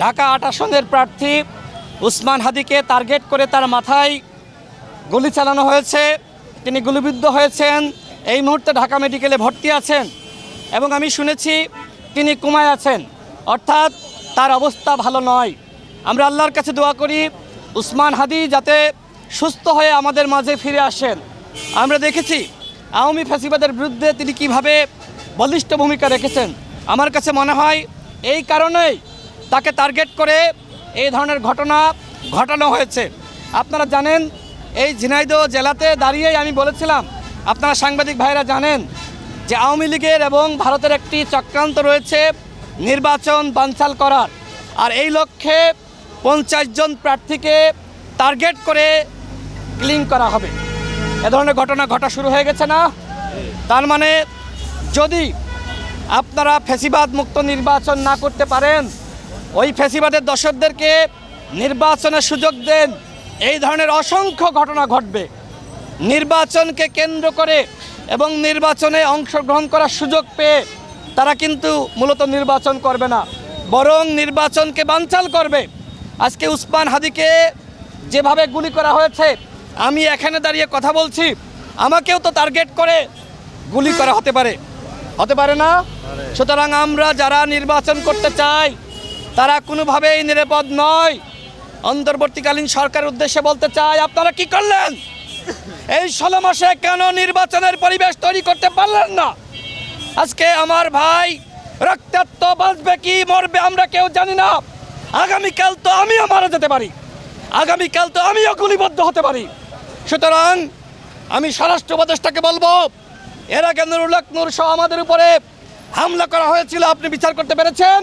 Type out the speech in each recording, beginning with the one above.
ঢাকা আট আসনের প্রার্থী উসমান হাদিকে টার্গেট করে তার মাথায় গুলি চালানো হয়েছে। তিনি গুলিবিদ্ধ হয়েছেন। এই মুহূর্তে ঢাকা মেডিকেলে ভর্তি আছেন এবং আমি শুনেছি তিনি কুমায় আছেন। অর্থাৎ তার অবস্থা ভালো নয়। আমরা আল্লাহর কাছে দোয়া করি, উসমান হাদি যাতে সুস্থ হয়ে আমাদের মাঝে ফিরে আসেন। আমরা দেখেছি আওয়ামী ফ্যাসিবাদের বিরুদ্ধে তিনি কীভাবে বলিষ্ঠ ভূমিকা রেখেছেন। আমার কাছে মনে হয় এই কারণেই তাকে টার্গেট করে এই ধরনের ঘটনা ঘটানো হয়েছে। আপনারা জানেন, এই ঝিনাইদহ জেলাতে দাঁড়িয়েই আমি বলেছিলাম, আপনারা সাংবাদিক ভাইরা জানেন যে আওয়ামী লীগের এবং ভারতের একটি চক্রান্ত রয়েছে নির্বাচন বানচাল করার। আর এই লক্ষ্যে পঞ্চাশ জন প্রার্থীকে টার্গেট করে ক্লিং করা হবে। এ ধরনের ঘটনা ঘটা শুরু হয়ে গেছে না? তার মানে যদি আপনারা ফেসিবাদ মুক্ত নির্বাচন না করতে পারেন ওই ফেসিবাদের দর্শকদেরকে নির্বাচনের সুযোগ দেন। এই ধরনের অসংখ্য ঘটনা ঘটবে। নির্বাচনকে কেন্দ্র করে এবং নির্বাচনে অংশগ্রহণ করার সুযোগ পেয়ে তারা কিন্তু মূলত নির্বাচন করবে না, বরং নির্বাচনকে বানচাল করবে। আজকে উসমান হাদিকে যেভাবে গুলি করা হয়েছে, আমি এখানে দাঁড়িয়ে কথা বলছি, আমাকেও তো টার্গেট করে গুলি করা হতে পারে। হতে পারে না? সুতরাং আমরা যারা নির্বাচন করতে চাই তারা কোনোভাবেই নিরাপদ নয়। অন্তর্বর্তীকালীন সরকারের উদ্দেশ্যে বলতে চাই, আপনারা কি করলেন? এই ষোলো মাসে কেন নির্বাচনের পরিবেশ তৈরি করতে পারলেন না? আজকে আমার ভাই রক্তাক্ত বাঁচবে কি মরবে আমরা কেউ জানি না। আগামীকাল তো আমিও মারা যেতে পারি। আগামীকাল তো আমিও গুলিবদ্ধ হতে পারি। সুতরাং আমি স্বরাষ্ট্র উপদেষ্টাকে বলব, এর আগে নুরুল নূর সহ আমাদের উপরে হামলা করা হয়েছিল, আপনি বিচার করতে পেরেছেন?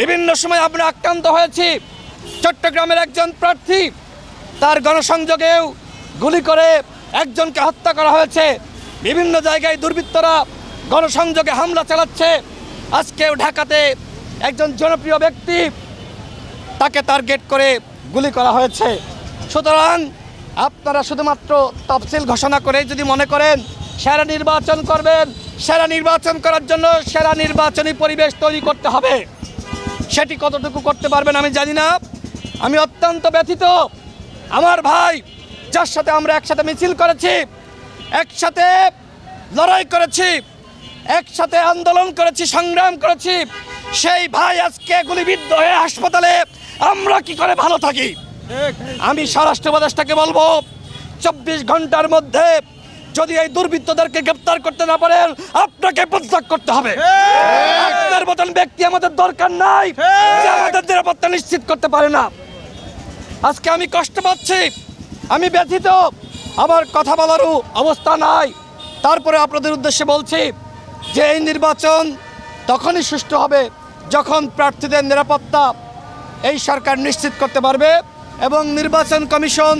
বিভিন্ন সময় আমরা আক্রান্ত হয়েছি। চট্টগ্রামের একজন প্রার্থী, তার গণসংযোগেও গুলি করে একজনকে হত্যা করা হয়েছে। বিভিন্ন জায়গায় দুর্বৃত্তরা গণসংযোগে হামলা চালাচ্ছে। আজকেও ঢাকাতে একজন জনপ্রিয় ব্যক্তি, তাকে টার্গেট করে গুলি করা হয়েছে। সুতরাং আপনারা শুধুমাত্র তফসিল ঘোষণা করে যদি মনে করেন, সেরা নির্বাচন করবেন। সেরা নির্বাচন করার জন্য সেরা নির্বাচনী পরিবেশ তৈরি করতে হবে। সেটি কতটুকু করতে পারবেন আমি জানি না। আমি অত্যন্ত ব্যথিত। আমার ভাই, যার সাথে আমরা একসাথে মিছিল করেছি, একসাথে লড়াই করেছি, একসাথে আন্দোলন করেছি, সংগ্রাম করেছি, সেই ভাই আজকে গুলিবিদ্ধ হয়ে হাসপাতালে, আমরা কি করে ভালো থাকি? আমি স্বরাষ্ট্র উপদেষ্টাকে বলব, চব্বিশ ঘণ্টার মধ্যে যদি এই দুর্বৃত্তদেরকে গ্রেপ্তার করতে না পারেন আপনাকে পদত্যাগ করতে হবে। আপনার মতন ব্যক্তি আমাদের দরকার নাই যে আমাদের নিরাপত্তা নিশ্চিত করতে পারে না। আজকে আমি কষ্ট পাচ্ছি আমি ব্যথিত আমার কথা বলারও অবস্থা নাই। তারপরে আপনাদের উদ্দেশ্যে বলছি যে এই নির্বাচন তখনই সুষ্ঠু হবে যখন প্রার্থীদের নিরাপত্তা এই সরকার নিশ্চিত করতে পারবে এবং নির্বাচন কমিশন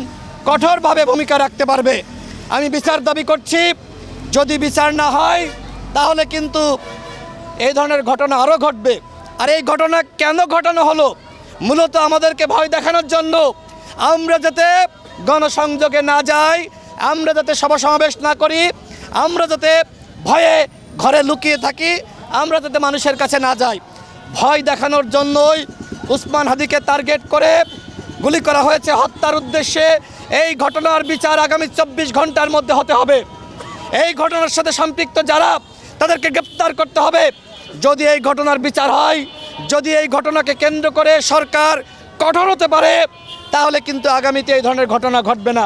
কঠোরভাবে ভূমিকা রাখতে পারবে। আমি বিচার দাবি করছি, যদি বিচার না হয়, তাহলে কিন্তু এই ধরনের ঘটনা আরও ঘটবে। আর এই ঘটনা কেন ঘটানো হলো? মূলত আমাদেরকে ভয় দেখানোর জন্য আমরা যাতে গণসংযোগে না যাই, আমরা যাতে সভা সমাবেশ না করি, আমরা যাতে ভয়ে ঘরে লুকিয়ে থাকি, আমরা যাতে মানুষের কাছে না যাই। ভয় দেখানোর জন্যই উসমান হাদিকে টার্গেট করে গুলি করা হয়েছে হত্যার উদ্দেশ্যে। এই ঘটনার বিচার আগামী চব্বিশ ঘণ্টার মধ্যে হতে হবে। এই ঘটনার সাথে সম্পৃক্ত যারা, তাদেরকে গ্রেপ্তার করতে হবে। যদি এই ঘটনার বিচার হয়, যদি এই ঘটনাকে কেন্দ্র করে সরকার কঠোর হতে পারে, তাহলে কিন্তু আগামীতে এই ধরনের ঘটনা ঘটবে না।